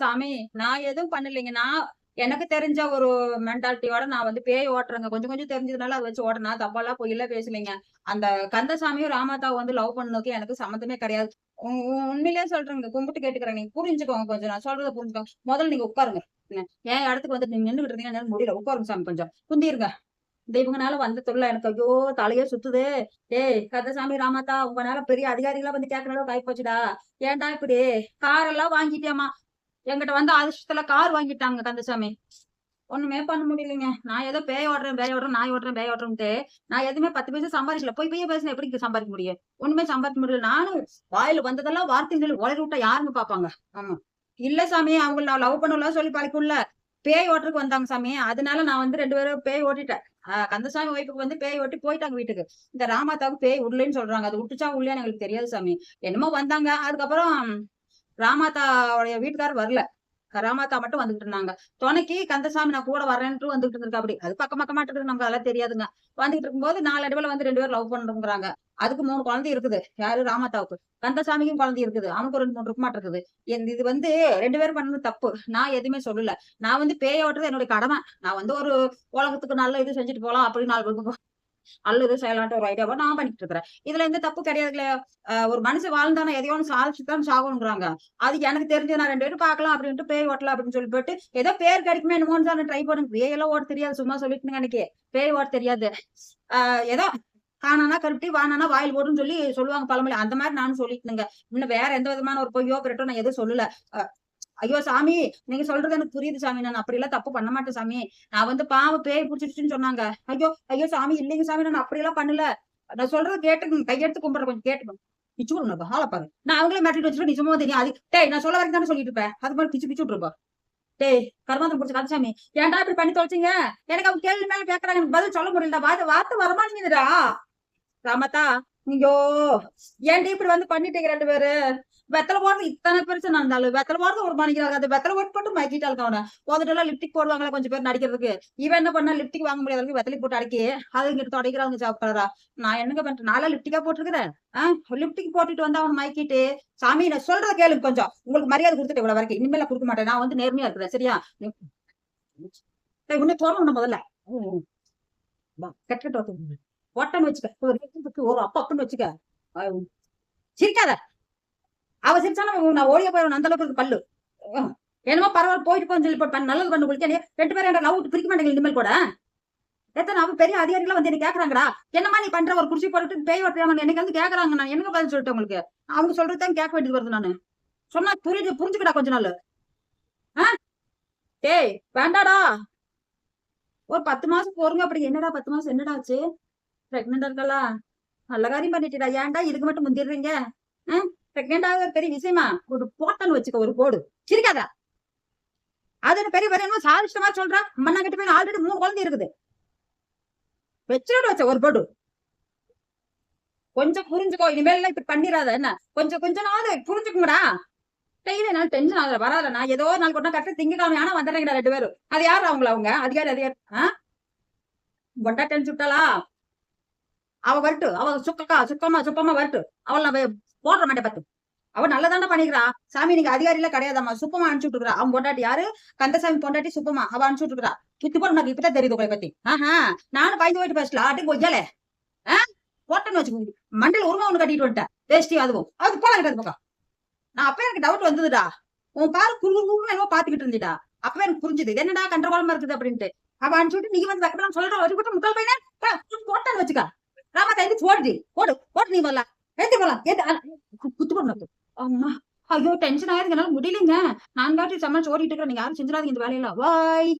சாமி நான் எதுவும் பண்ணலைங்க. நான் எனக்கு தெரிஞ்ச ஒரு மென்டாலிட்டியோட நான் வந்து பேய் ஓட்டுறேங்க. கொஞ்சம் கொஞ்சம் தெரிஞ்சதுனால அதை வச்சு ஓட்டுறேன் நான் தப்பாலாம் பொய்யில பேசலைங்க. அந்த கந்தசாமியும் ராமாதாவும் வந்து லவ் பண்ணதுக்கு எனக்கு சம்மந்தமே கிடையாது. உண்மையிலேயே சொல்றேங்க. கும்பிட்டு கேட்டுக்கிறேன். நீங்க புரிஞ்சுக்கோங்க கொஞ்சம். நான் சொல்றதை புரிஞ்சுக்கோங்க. முதல்ல நீங்க உட்காருங்க. ஏன் என் இடத்துக்கு வந்து நீங்க நின்றுகிட்டு இருந்தீங்க? என்னால முடியல. உட்காருங்க சாமி கொஞ்சம். குந்திருங்க. இந்த இவங்கனால வந்த தொழில எனக்கு ஐயோ தலையே சுத்துது. ஏய் கந்தசாமி ராமாத்தா உங்கனால பெரிய அதிகாரிகளா வந்து கேட்கற அளவுக்கு ஆயிப்போச்சுடா. ஏன்டா இப்படி? கார் எல்லாம் வாங்கிட்டியாமா எங்கிட்ட வந்து அதிர்ஷ்டத்துல கார் வாங்கிட்டாங்க கந்தசாமி ஒண்ணுமே பண்ண முடியலைங்க. நான் ஏதோ பேய் ஓடுறேன் பேய் ஓடுறேன் நாய் ஓடுறேன் பேய் ஓடுறேன்ட்டு நான் எதுவுமே பத்து பைசா சம்பாதிக்கல. போய் போய் பேசினா எப்படி இங்க சம்பாதிக்க முடியும்? ஒண்ணுமே சம்பாதிக்க முடியல. நானும் வாயில வந்ததெல்லாம் வார்த்தைன்னு சொல்லி உளறி விட்டா யாருன்னு பாப்பாங்க ஆமா. இல்ல சாமி அவங்க நான் லவ் பண்ணலாம் சொல்லி பழக்கல பேய் ஓட்டுறதுக்கு வந்தாங்க சாமி. அதனால நான் வந்து ரெண்டு பேரும் பேய் ஓட்டிட்டேன். ஆஹ் கந்தசாமி ஒய்ஃபுக்கு வந்து பேய் ஓட்டி போயிட்டாங்க வீட்டுக்கு. இந்த ராமாத்தாவுக்கு பேய் விடலன்னு சொல்றாங்க. அது விட்டுச்சா உள்ளேன்னு எங்களுக்கு தெரியாது சாமி. என்னமோ வந்தாங்க. அதுக்கப்புறம் ராமாத்தாவுடைய வீட்டுக்கார் வரல. ராமாத்தா மட்டும் வந்துகிட்டு இருந்தாங்க. துணைக்கு கந்தசாமி நான் கூட வரேன்ட்டு வந்துகிட்டு இருந்திருக்கா அப்படி அது பக்கம் பக்கமா இருக்குது நமக்கு அதெல்லாம் தெரியாதுங்க. வந்துகிட்டு இருக்கும்போது நாலு அடிவில் வந்து ரெண்டு பேரும் லவ் பண்றோங்கிறாங்க அதுக்கு மூணு குழந்தை இருக்குது. யாரு? ராமாத்தாவுக்கு கந்தசாமிக்கும் குழந்தை இருக்குது. அவனுக்கு ரெண்டு மூணு இருக்குமாட்டு இருக்குது. இது வந்து ரெண்டு பேரும் பண்ணது தப்பு. நான் எதுவுமே சொல்லல. நான் வந்து பேய ஓட்டுறது என்னுடைய கடமை. நான் வந்து ஒரு உலகத்துக்கு நல்ல இது செஞ்சுட்டு போகலாம் அப்படின்னு நாலு அல்லது செயலாட்ட ஒரு ஐடியாவா நான் பண்ணிட்டு இருக்கிறேன். இதுல எந்த தப்பு கிடையாது இல்லையா? ஒரு மனுஷன் வாழ்ந்தானே எதையோ ஒன்று சாதிச்சுதான் சாகணுங்கிறாங்க அது எனக்கு தெரிஞ்சு நான் ரெண்டு பேரும் பார்க்கலாம் அப்படின்ட்டு பேய் ஓட்டலாம் அப்படின்னு சொல்லி போட்டு ஏதோ பேர் கிடைக்குமே என்னமோன்னு தான் ட்ரை பண்ணுங்க. பேய் எல்லாம் ஓட்ட தெரியாது சும்மா சொல்லிட்டு எனக்கு பேய் ஓட்ட தெரியாது. ஆஹ் ஏதோ காணானா கருப்பட்டி வானானா வாயில் போடுன்னு சொல்லி சொல்லுவாங்க பழமொழி. அந்த மாதிரி நானும் சொல்லிட்டுங்க இன்னும் வேற எந்த விதமான ஒரு பொய்யோ பிறட்டோ நான் எதுவும் சொல்லல. ஐயோ சாமி நீங்க சொல்றது எனக்கு புரியுது சாமி. நான் அப்படி எல்லாம் தப்பு பண்ண மாட்டேன் சாமி. நான் வந்து பாவ பேய் பிடிச்சிருச்சுன்னு சொன்னாங்க. ஐயோ ஐயோ சாமி இல்லைங்க சாமி. நான் அப்படி எல்லாம் பண்ணல. நான் சொல்றது கேட்டுக்கோங்க. கையெடுத்து கும்பிடுற கொஞ்சம் கேட்டுக்கோங்க. பிச்சு விடுங்க ஆளை பாரு. நான் அவங்களே மாட்டிட்டு வச்சுட்டு நிஜமா தெரியும். அது டேய் நான் சொல்ல வரைக்கும் தானே சொல்லிட்டு இருப்பேன். அது மாதிரி பிச்சு பிச்சு விட்டுருப்பா. டேய் கருமாந்திரம் பிடிச்ச கந்தசாமி ஏன்டா இப்படி பண்ணி தொலைச்சிங்க? எனக்கு அவங்க கேள்வி மேல கேக்குறாங்க. எனக்கு பதில் சொல்ல முடியல வார்த்தை வார்த்தை வரமாட்டேங்குதுடா. ராமத்தா ஐயோ ஏன்டி இப்படி வந்து பண்ணிட்டீங்க ரெண்டு பேரு? வெத்தலை போடுறது இத்தனை பெருசு நடந்தாலும் வெத்தலை போடுறது ஒரு மணிக்கிறாங்க அது வெத்தலை போட்டு போட்டு மயக்கிட்டாலும் அவனை போதுட்டு லிப்டிக் போடுவாங்களா கொஞ்சம் பேர் நடிக்கிறதுக்கு. இவன் என்ன பண்ணா லிப்டிக் வாங்க முடியாத அளவுக்கு வெத்தலை போட்டு அடக்கி அது இங்கிட்டு தொடக்கிறாங்க சாப்பிடுறா நான் என்னங்க பண்றேன் நாளா லிப்டிக்கா போட்டுருக்கிறேன். ஆஹ் லிப்டிக் போட்டுட்டு வந்து அவன் மயக்கிட்டு சாமி நான் சொல்றத கேளுங்க கொஞ்சம். உங்களுக்கு மரியாதை கொடுத்துட்டு இவ்வளவு வரைக்கும். இனிமேல கொடுக்க மாட்டேன். நான் வந்து நேர்மையா இருக்கிறேன். சரியா? டேய், உன்னை தோணும் முதல்ல. கெட்ட ஒட்டன்னு வச்சுக்க. ஒரு அப்பா ஒரு அப்பன்னு வச்சுக்க. சிரிக்காத. அவ சிரிச்சாலும் நான் ஓடிய போயிடும் அந்த அளவுக்கு இருக்கு பல்லு. என்னமோ பரவாயில்ல போயிட்டு போன்னு சொல்லி போட்டு நல்லது பண்ணு உங்களுக்கு ரெண்டு பேரும் என்ன லவ் விட்டு பிரிக்க மாட்டேங்க இனிமேல் கூட? எத்தனை அவ பெரிய அதிகாரிகளாம் வந்து என்ன கேக்குறாங்கடா. என்னமா நீ பண்ற ஒரு குர்சி போட்டுட்டு பேய் ஓட்டுறாங்க எனக்கு வந்து கேக்குறாங்க நான். எனக்கு பதில் சொல்லிட்டேன் உங்களுக்கு. அவங்க சொல்றதுதான் கேட்க வேண்டியது வருது நானு. சொன்னா புரிஞ்சு புரிஞ்சுக்கடா கொஞ்ச நாள். ஆ? டேய் வேண்டாடா. ஒரு பத்து மாசம் போறங்க அப்படி. என்னடா பத்து மாசம்? என்னடா ஆச்சு? பிரெக்னெண்டா இருக்கலா? நல்ல காரியம் பண்ணிட்டுடா ஏன்டா இதுக்கு மட்டும் முந்திடுறீங்க? பிரெக்னெண்ட் பெரிய விஷயமா ஒரு போட்டல் வச்சுக்க ஒரு கோடு சிரிக்காதா. அது பெரிய பெரிய என்னமோ சொல்றா. மண்ணா கிட்ட போய் ஆல்ரெடி மூணு குழந்தை இருக்குது. வச்சுட்டு வச்ச ஒரு போடு கொஞ்சம் புரிஞ்சுக்கோ இனிமேல் எல்லாம் இப்படி பண்ணிடாத என்ன? கொஞ்சம் கொஞ்ச நாள் புரிஞ்சுக்குங்கடா டெய்லி என்னால டென்ஷன் ஆகுது வராத. நான் ஏதோ ஒரு நாள் கொண்டா கரெக்டா திங்கக்கிழமை ஆனா வந்துடுறேங்கடா ரெண்டு பேரும். அது யாரு அவங்கள அவங்க? அதிகாரி அதிகாரி ஆஹ் கொண்டா டென்ஷன் விட்டாளா? அவ வரட்டு. அவ சுக்கக்கா சுக்கமா சுக்கமா வரட்டு. அவள் நான் போடுற மாட்டேன் பத்து அவ நல்லதாண்டா பண்ணிக்கிறா சாமி நீங்க அதிகாரில கிடையாதாம்மா. சுப்பமா அனுப்பிச்சு விட்டுருக்கா அவன் பொண்டாட்டி யாரு? கந்தசாமி பொண்டாட்டி சுப்பமா அவ அனுப்பிச்சு விட்டுருக்கா கித்து போட. உனக்கு இப்பதான் தெரியுது உங்களை பத்தி. ஆஹா. நானும் பயந்து போயிட்டு பேசல. ஆட்டி கொய்யாலே ஆஹ் போட்டேன்னு வச்சுக்கோங்க. மண்டல உருவம் ஒண்ணு கட்டிட்டு வந்துட்டேன். வேஷ்டி அதுவும். அது போல இருக்காது பக்கம். நான் அப்ப எனக்கு டவுட் வந்ததுடா. உன் பாரு குறுகுறுன்னு பாத்துக்கிட்டு இருந்துடா அப்பவே எனக்கு புரிஞ்சுது. என்னடா என்னடா கண்டகோலமா இருக்குது அப்படின்ட்டு. அவ அனுப்பிச்சு விட்டு நீ வந்து வைக்கலாம் சொல்ற. ஒரு கூட்டம் முக்கால் பையனே போட்டேன்னு வச்சுக்கா. ராமா எந்திரிச்சு ஓடுடி ஓடு நீ வரலாம் ஏத்தி போலாம் ஏத்தி குத்து பண்ணு அம்மா ஐயோ டென்ஷன் ஆயிருக்கு முடியலங்க. நான் காட்டி சமாளிச்சு ஓடிட்டு இருக்கிறேன் நீங்க யாரும் செஞ்சிடாதீங்க இந்த வேலையில வாய்.